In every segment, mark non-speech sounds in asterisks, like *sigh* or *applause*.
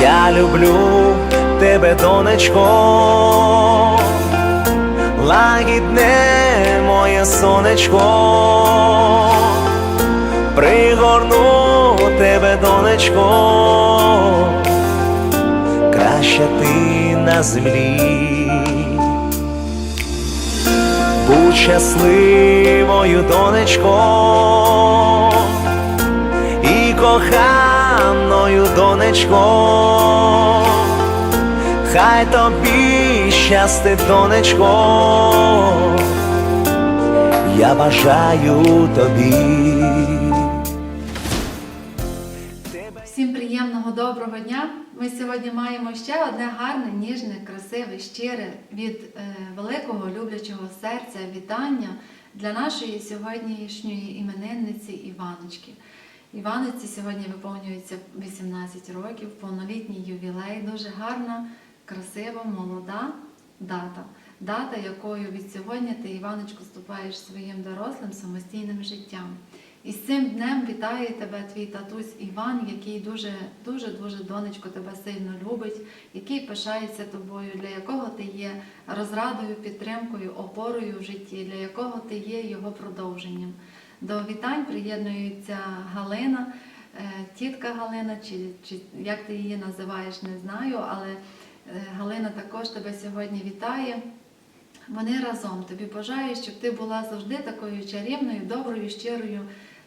Я люблю тебе, донечко, лагідне моє сонечко, пригорну тебе, донечко, краще ти на землі. Будь щасливою, донечко, і коханою, донечко, хай тобі щастить, донечко, я бажаю тобі. Всім приємного доброго дня! Ми сьогодні маємо ще одне гарне, ніжне, красиве, щире від е, великого люблячого серця вітання для нашої сьогоднішньої іменинниці Іваночки. Іваниці сьогодні виповнюється 18 років, повнолітній ювілей, дуже гарна, красива, молода дата. Дата, якою від сьогодні ти, Іваночко, вступаєш своїм дорослим самостійним життям. І з цим днем вітає тебе твій татусь Іван, який дуже, дуже, дуже донечко тебе сильно любить, який пишається тобою, для якого ти є розрадою, підтримкою, опорою в житті, для якого ти є його продовженням. До вітань приєднується Галина, е, тітка Галина, чи, чи як ти її називаєш, не знаю, але е, Галина також тебе сьогодні вітає. Вони разом тобі бажають, щоб ти була завжди такою чарівною, доброю, щирою,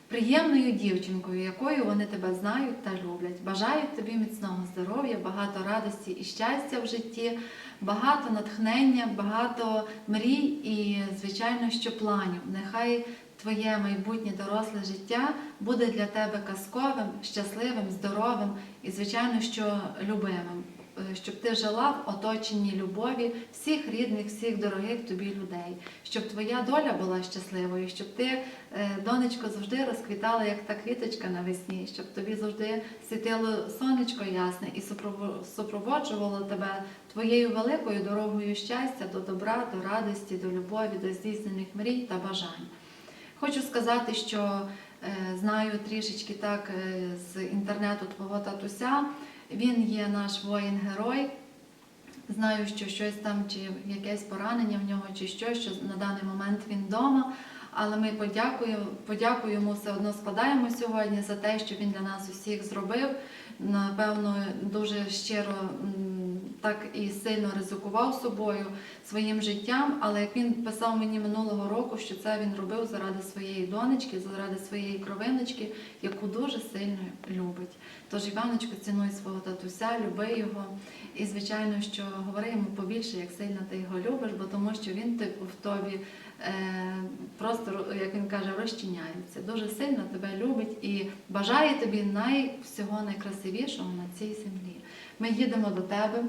приємною дівчинкою, якою вони тебе знають та люблять. Бажають тобі міцного здоров'я, багато радості і щастя в житті, багато натхнення, багато мрій і, звичайно, що планів. Нехай твоє майбутнє доросле життя буде для тебе казковим, щасливим, здоровим і, звичайно, що любимим. Е, щоб ти жила в оточенні любові всіх рідних, всіх дорогих тобі людей, щоб твоя доля була щасливою, щоб ти, е, донечко, завжди розквітала, як та квіточка навесні, щоб тобі завжди світило сонечко ясне і супрово- супроводжувало тебе твоєю великою дорогою щастя до добра, до радості, до любові, до здійснених мрій та бажань. Хочу сказати, що е, знаю трішечки так е, з інтернету твого татуся. Він є наш воїн-герой. Знаю, що щось там, чи якесь поранення в нього, чи щось, що на даний момент він вдома. Але ми подякуємо, подякуємо все одно складаємо сьогодні за те, що він для нас усіх зробив. Напевно, дуже щиро так і сильно ризикував собою своїм життям. Але як він писав мені минулого року, що це він робив заради своєї донечки, заради своєї кровиночки, яку дуже сильно любить. Тож, Іваночко, цінуй свого татуся, люби його. І, звичайно, що говори йому побільше, як сильно ти його любиш, бо тому що він типу в тобі просто, як він каже, розчиняється. Дуже сильно тебе любить і бажає тобі най, всього найкрасивішого на цій землі. Ми їдемо до тебе.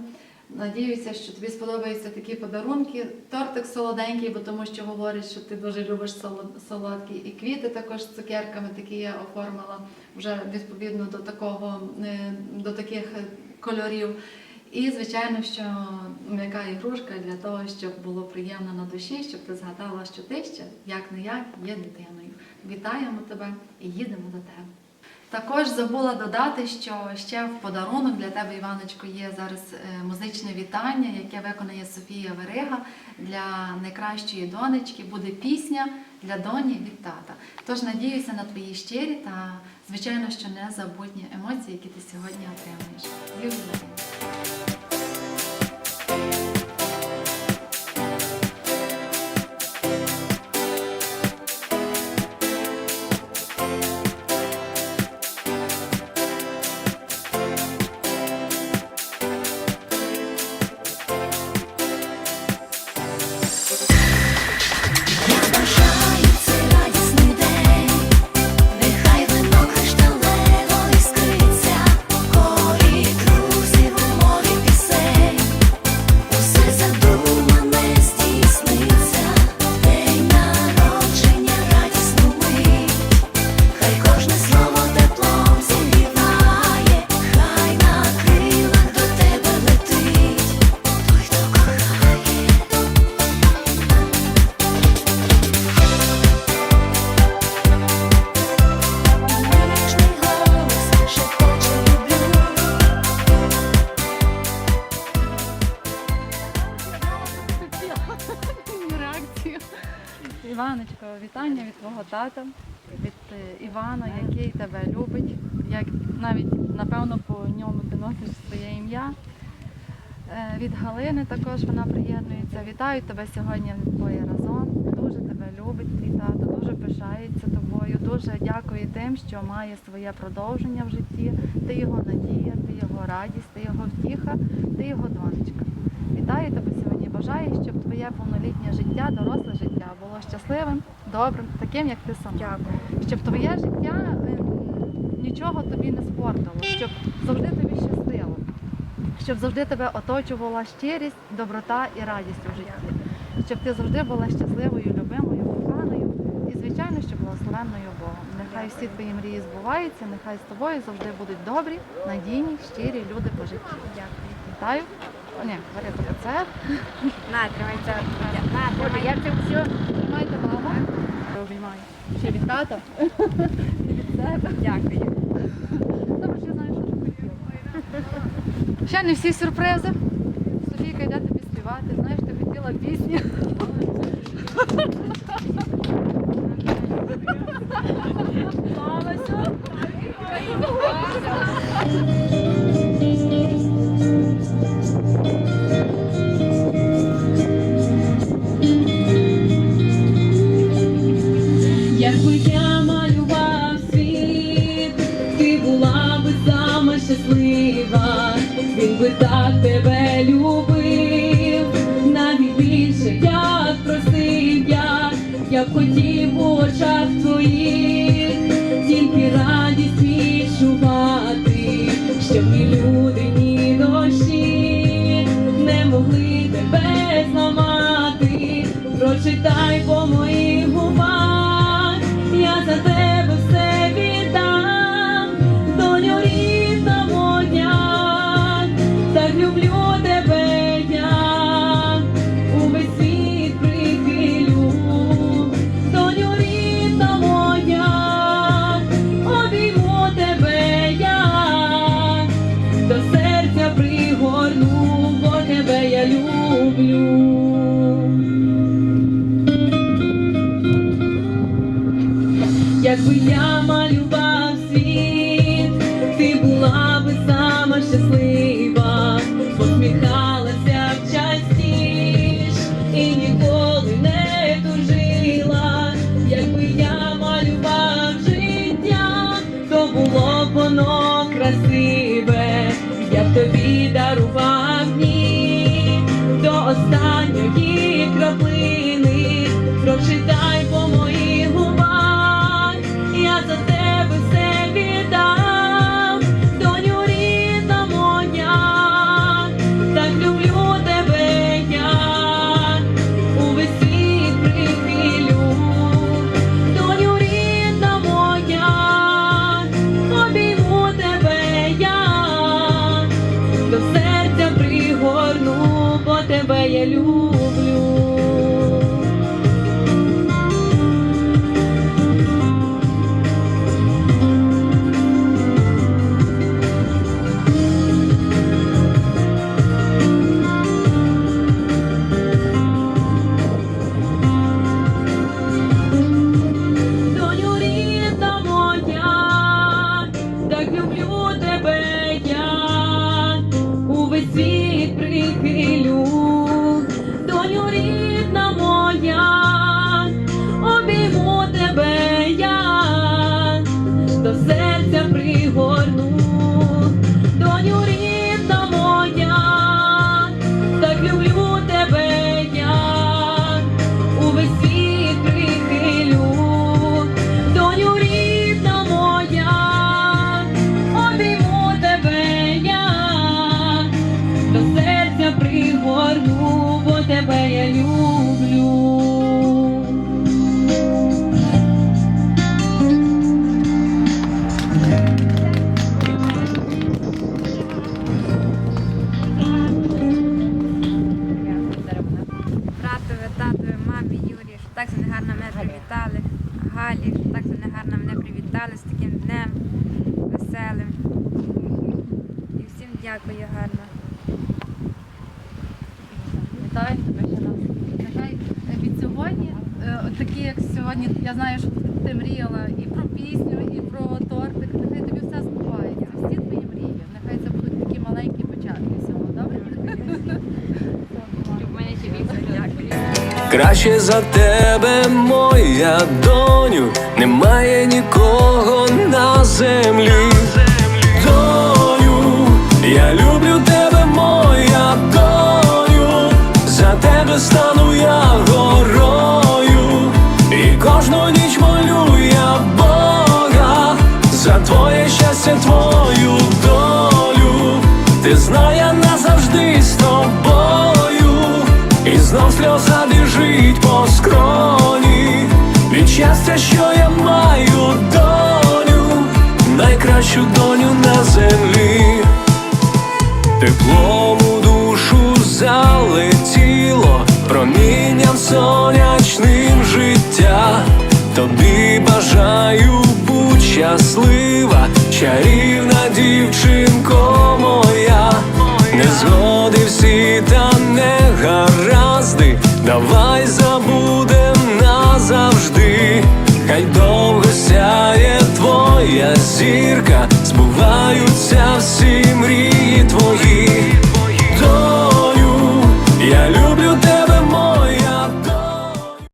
Надіюся, що тобі сподобаються такі подарунки. Тортик солоденький, бо тому що говорять, що ти дуже любиш солод- солодкі. І квіти також з цукерками такі я оформила вже відповідно до такого, е, до таких е, кольорів. І, звичайно, що м'яка ігрушка для того, щоб було приємно на душі, щоб ти згадала, що ти ще, як не як, є дитиною. Вітаємо тебе і їдемо до тебе. Також забула додати, що ще в подарунок для тебе, Іваночко, є зараз е, музичне вітання, яке виконає Софія Верига для найкращої донечки. Буде пісня для доні від тата. Тож надіюся на твої щирі та, звичайно, що незабутні емоції, які ти сьогодні отримаєш. Донечко, вітання від твого тата, від е, Івана, який тебе любить, як навіть напевно по ньому ти носиш своє ім'я. Е, Від Галини також вона приєднується. Вітаю тебе сьогодні двоє разом. Дуже тебе любить твій тато, дуже пишається тобою. Дуже дякую тим, що має своє продовження в житті. Ти його надія, ти його радість, ти його втіха, ти його донечка. Вітаю тебе. Бажаю, щоб твоє повнолітнє життя, доросле життя було щасливим, добрим, таким, як ти сама. Дякую. Щоб твоє життя ем, нічого тобі не спортило, щоб завжди тобі щастило, щоб завжди тебе оточувала щирість, доброта і радість у житті. Щоб ти завжди була щасливою, любимою, коханою і, звичайно, що благословенною Богом. Нехай всі твої мрії збуваються, нехай з тобою завжди будуть добрі, надійні, щирі люди по житті. Дякую. Вітаю. Ні, бери тобі це. На, тримай це. На, Боже, тримай. я це все. Тримайте маму. Обіймаю. Ще від тата. Від себе. Дякую. Добре, що знаю, що ти хотіла. Ще не всі сюрпризи. Софійка йде тобі співати. Знаєш, ти хотіла пісню. Якби *laughs* у очах твоїх, тільки радість відчувати, щоб ні люди, дощі не могли тебе зламати. Прочитай по моїх Якби я малював світ, ти була би сама щаслива, посміхалася частіш і ніколи не тужила. Якби я малював життя, то було б воно красиве, я б тобі дарував дні до останньої гарно мене привітали. Галі, так вони гарно мене привітали з таким днем веселим. І всім дякую гарно. Вітаю тебе ще раз. Нехай е, від сьогодні е, такі, як сьогодні, я знаю, що ти мріяла і про пісню, і про тортик. Нехай тобі все збувається. Всі твої мрії. Нехай це будуть такі маленькі початки всього. Добре? Щоб мене ще більше дякую. Краще за тебе, моя доню, немає нікого на землі. Доню, я люблю щастя, що я маю доню, найкращу доню на землі, теплом у душу залетіло, промінням сонячним життя. Тобі бажаю будь щаслива, чарівна дівчинко моя, незгоди всі та